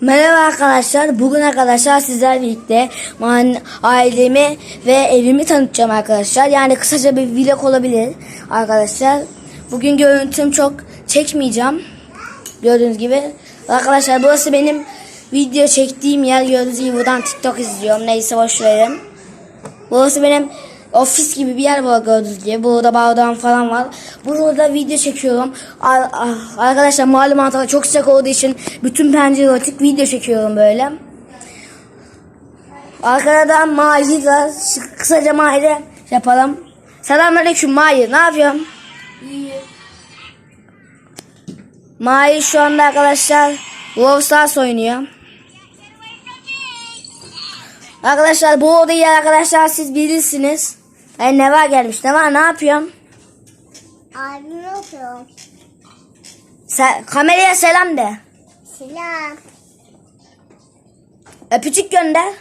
Merhaba arkadaşlar. Bugün arkadaşlar sizlerle birlikte ailemi ve evimi tanıtacağım arkadaşlar. Yani kısaca bir vlog olabilir arkadaşlar. Bugün görüntüm çok çekmeyeceğim. Gördüğünüz gibi. Arkadaşlar burası benim video çektiğim yer. Gördüğünüz gibi buradan TikTok izliyorum. Neyse boş verin. Burası benim ofis gibi bir yer var gördüğünüz gibi. Burada bardağım falan var. Burada video çekiyorum. Ar- ar- Arkadaşlar malum Antalya çok sıcak olduğu için bütün pencere açık video çekiyorum böyle. Arkadan Mahir var. Kısaca Mahir'e yapalım. Selamünaleyküm Mahir. Ne yapıyorsun? İyi. Mahir şu anda arkadaşlar Brawl Stars oynuyor. Arkadaşlar bu odayı arkadaşlar siz bilirsiniz. Yani ne var gelmiş ne var ne yapıyorsun? Abi ne yapıyorsun? Sen, kameraya selam de. Selam. Öpücük gönder.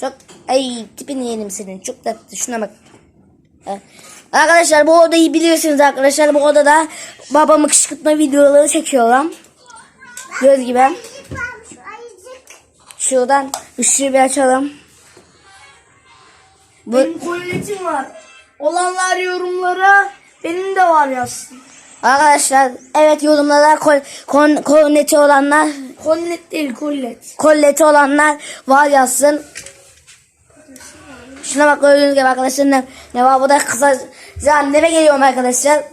Çok ay tipini yedim senin. Çok tatlı. Şuna bak. Evet. Arkadaşlar bu odayı bilirsiniz arkadaşlar. Bu odada babamı kışkırtma videoları çekiyorum. Göz gibi. Şuradan ışığı bir açalım. Bu, Benim kolyetim var. Olanlar yorumlara benim de var yazsın. arkadaşlar evet yorumlara kol, kon, korneti olanlar Kollet değil kollet. kolleti olanlar var yazsın. Şuna bak gördüğünüz gibi arkadaşlar ne, ne var burada kısa anneme geliyorum arkadaşlar.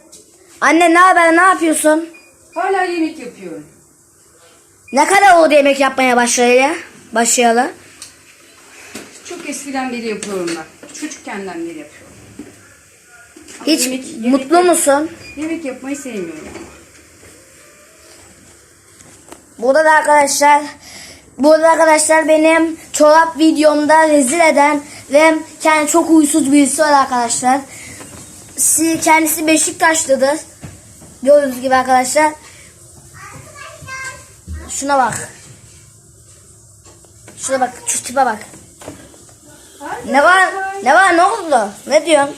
Anne ne haber ne yapıyorsun? Hala yemek yapıyorum. Ne kadar oldu yemek yapmaya başlayalı? Başlayalı. Çok eskiden beri yapıyorum ben. Çocukkenden beri yapıyorum. Ama Hiç yemek- yemek mutlu yap- musun? Yemek yapmayı sevmiyorum. Burada da arkadaşlar Burada arkadaşlar benim çorap videomda rezil eden ve kendi çok huysuz birisi var arkadaşlar. Si- Kendisi Beşiktaşlıdır. Gördüğünüz gibi arkadaşlar. Şuna bak. Şuna bak. Şu tipe bak. Ne var? Ne var? Ne oldu? Ne diyorsun?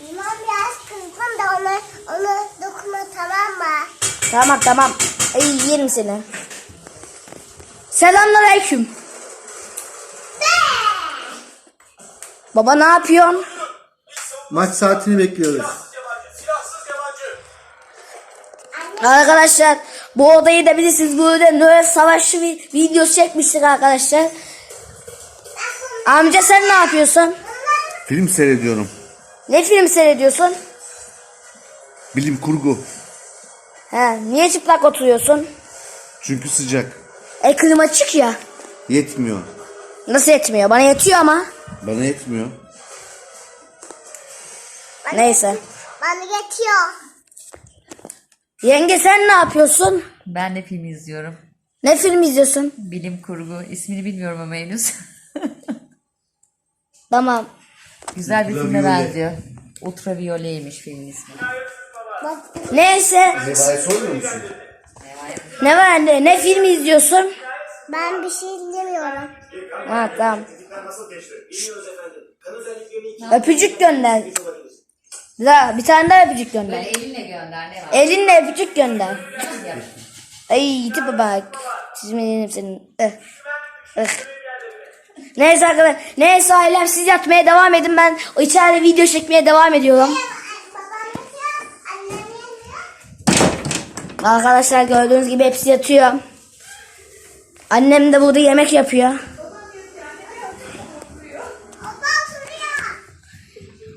Limon biraz kızgın da ona, ona dokunma tamam mı? Tamam tamam. Ay yerim seni. Selamünaleyküm. Baba ne yapıyorsun? Maç saatini bekliyoruz. Arkadaşlar bu odayı da bilirsiniz. Burada Noel Savaşı bir video çekmiştik arkadaşlar. Amca sen ne yapıyorsun? Film seyrediyorum. Ne film seyrediyorsun? Bilim kurgu. He, niye çıplak oturuyorsun? Çünkü sıcak. E klima açık ya. Yetmiyor. Nasıl yetmiyor? Bana yetiyor ama. Bana yetmiyor. Neyse. Bana geçiyor. Yenge sen ne yapıyorsun? Ben de film izliyorum. Ne film izliyorsun? Bilim kurgu. İsmini bilmiyorum ama henüz. Tamam. Güzel bir filme Ultraviyole. benziyor. Ultravioleymiş filmin ismi. Neyse. Zeba'ya sormuyor musun? Ne var anne? Ne film izliyorsun? Ben bir şey izlemiyorum. Ha tamam. Öpücük gönder. La bir tane daha öpücük gönder. Elinle gönder ne var? Elinle öpücük gönder. Ay tipe bak. Çizme yedim senin. Eh. Eh. Neyse arkadaşlar. Neyse ailem siz yatmaya devam edin. Ben içeride video çekmeye devam ediyorum. Arkadaşlar gördüğünüz gibi hepsi yatıyor. Annem de burada yemek yapıyor.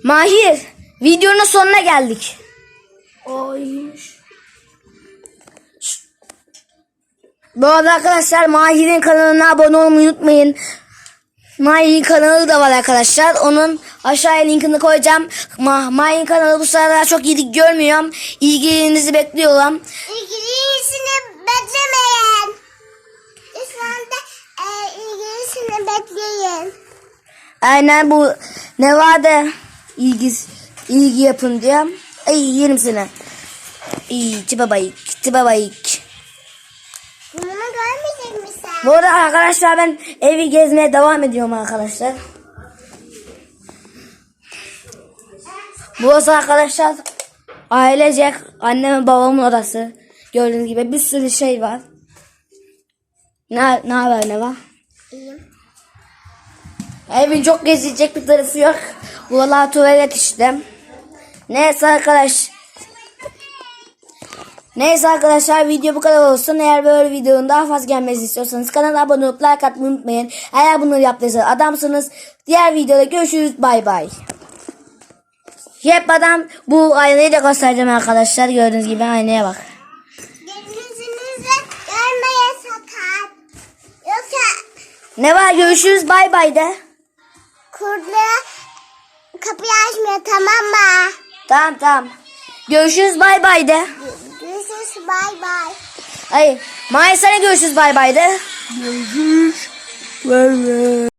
Mahir, videonun sonuna geldik. Bu arada arkadaşlar Mahir'in kanalına abone olmayı unutmayın. Mahir'in kanalı da var arkadaşlar. Onun aşağıya linkini koyacağım. Ma Mahir'in kanalı bu sıralar çok iyilik görmüyorum. İlginizi bekliyorum. İlgilisini beklemeyin. Lütfen de e, ilgilisini bekleyin. Aynen bu ne vardı ilgi, ilgi yapın diye. Ay yerim seni. İyi tipe bayık tipe bayık. Bu arada arkadaşlar ben evi gezmeye devam ediyorum arkadaşlar. Burası arkadaşlar ailecek annemin babamın odası. Gördüğünüz gibi bir sürü şey var. Ne, ne haber ne var? İyiyim. Evin çok gezilecek bir tarafı yok. Buralar tuvalet işte. Neyse arkadaş. Neyse arkadaşlar video bu kadar olsun. Eğer böyle videonun daha fazla gelmesi istiyorsanız kanala abone olup like atmayı unutmayın. Eğer bunları yaptıysanız adamsınız. Diğer videoda görüşürüz. Bay bay. Hep adam bu aynayı da göstereceğim arkadaşlar. Gördüğünüz gibi aynaya bak. Gözünüzü görmeye sakın. Yoksa Ne var görüşürüz bay bay de. kurdu kapıyı açmıyor tamam mı? Tamam tamam. Görüşürüz bay bay de. Görüşürüz bay bay. Hayır. Maya sana görüşürüz bay bay de.